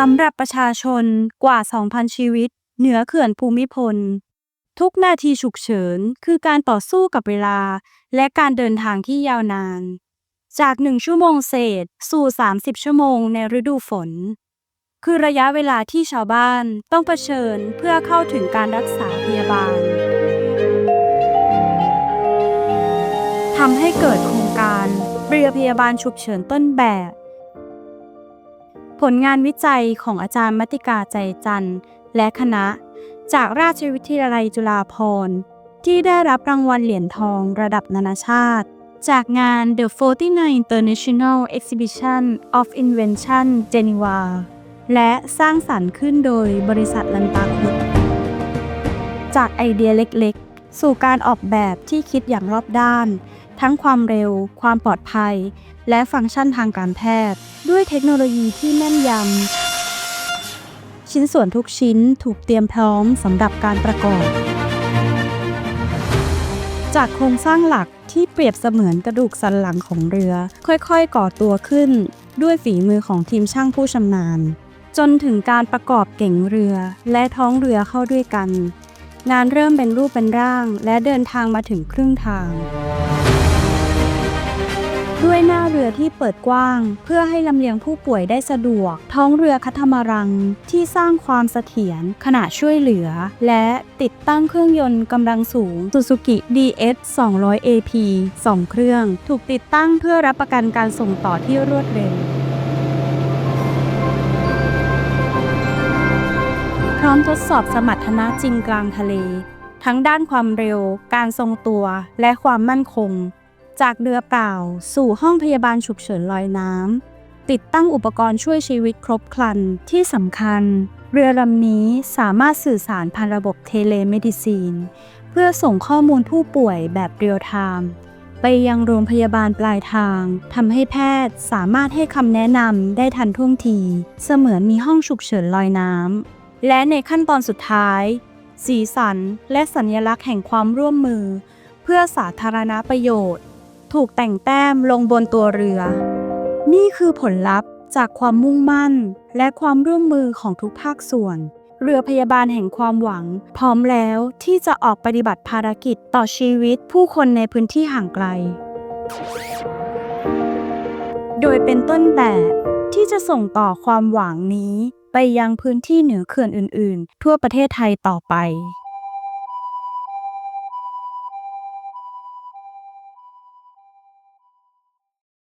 สำหรับประชาชนกว่า 2,000 ชีวิต เหนือเขื่อนภูมิพล ทุกนาทีฉุกเฉินคือการต่อสู้กับเวลา และการเดินทางที่ยาวนาน จาก1ชั่วโมงเศษ สู่ 30 ชั่วโมงในฤดูฝน คือระยะเวลาที่ชาวบ้านต้องเผชิญเพื่อเข้าถึงการรักษาพยาบาลทำให้เกิดโครงการเรือพยาบาลฉุกเฉินต้นแบบ ผลงานวิจัยของอาจารย์มติกาใจจันทร์ และคณะ จากราชวิทยาลัยจุฬาภรณ์ที่ได้รับรางวัลเหรียญทองระดับนานาชาติ จากงาน The 49 International Exhibition of Invention Geneva และสร้างสรรค์ขึ้นโดยบริษัทลันตาคุดจากไอเดียเล็กๆ สู่การออกแบบที่คิดอย่างรอบด้าน ทั้งความเร็ว ความปลอดภัย และฟังก์ชันทางการแพทย์ ด้วยเทคโนโลยีที่แม่นยำ ชิ้นส่วนทุกชิ้นถูกเตรียมพร้อมสำหรับการประกอบ จากโครงสร้างหลักที่เปรียบเสมือนกระดูกสันหลังของเรือ ค่อยๆ ก่อตัวขึ้น ด้วยฝีมือของทีมช่างผู้ชำนาญ จนถึงการประกอบเก่งเรือและท้องเรือเข้าด้วยกัน งานเริ่มเป็นรูปเป็นร่าง และเดินทางมาถึงครึ่งทาง ด้วยหน้าเรือที่เปิดกว้าง เพื่อให้ลำเลียงผู้ป่วยได้สะดวก ท้องเรือคัทมารังที่สร้างความเสถียรขณะช่วยเหลือ และติดตั้งเครื่องยนต์กำลังสูง Suzuki DS 200 AP 2 เครื่อง ถูกติดตั้งเพื่อรับประกันการส่งต่อที่รวดเร็วพร้อมทดสอบสมรรถนะจริงกลางทะเล ทั้งด้านความเร็ว การทรงตัว และความมั่นคง จากเรือเปล่า สู่ห้องพยาบาลฉุกเฉินลอยน้ำ ติดตั้งอุปกรณ์ช่วยชีวิตครบครัน ที่สำคัญ เรือลำนี้สามารถสื่อสารผ่านระบบเทเลเมดิซีน เพื่อส่งข้อมูลผู้ป่วยแบบเรียลไทม์ไปยังโรงพยาบาลปลายทางทำให้แพทย์สามารถให้คำแนะนำได้ทันท่วงที เสมือนมีห้องฉุกเฉินลอยน้ำ และในขั้นตอนสุดท้าย สีสันและสัญลักษณ์แห่งความร่วมมือ เพื่อสาธารณประโยชน์ ถูกแต่งแต้มลงบนตัวเรือ นี่คือผลลัพธ์จากความมุ่งมั่น และความร่วมมือของทุกภาคส่วน เรือพยาบาลแห่งความหวัง พร้อมแล้วที่จะออกปฏิบัติภารกิจต่อชีวิตผู้คนในพื้นที่ห่างไกล โดยเป็นต้นแบบที่จะส่งต่อความหวังนี้ไปยังพื้นที่เหนือเขื่อนอื่น ๆ ทั่วประเทศไทยต่อไป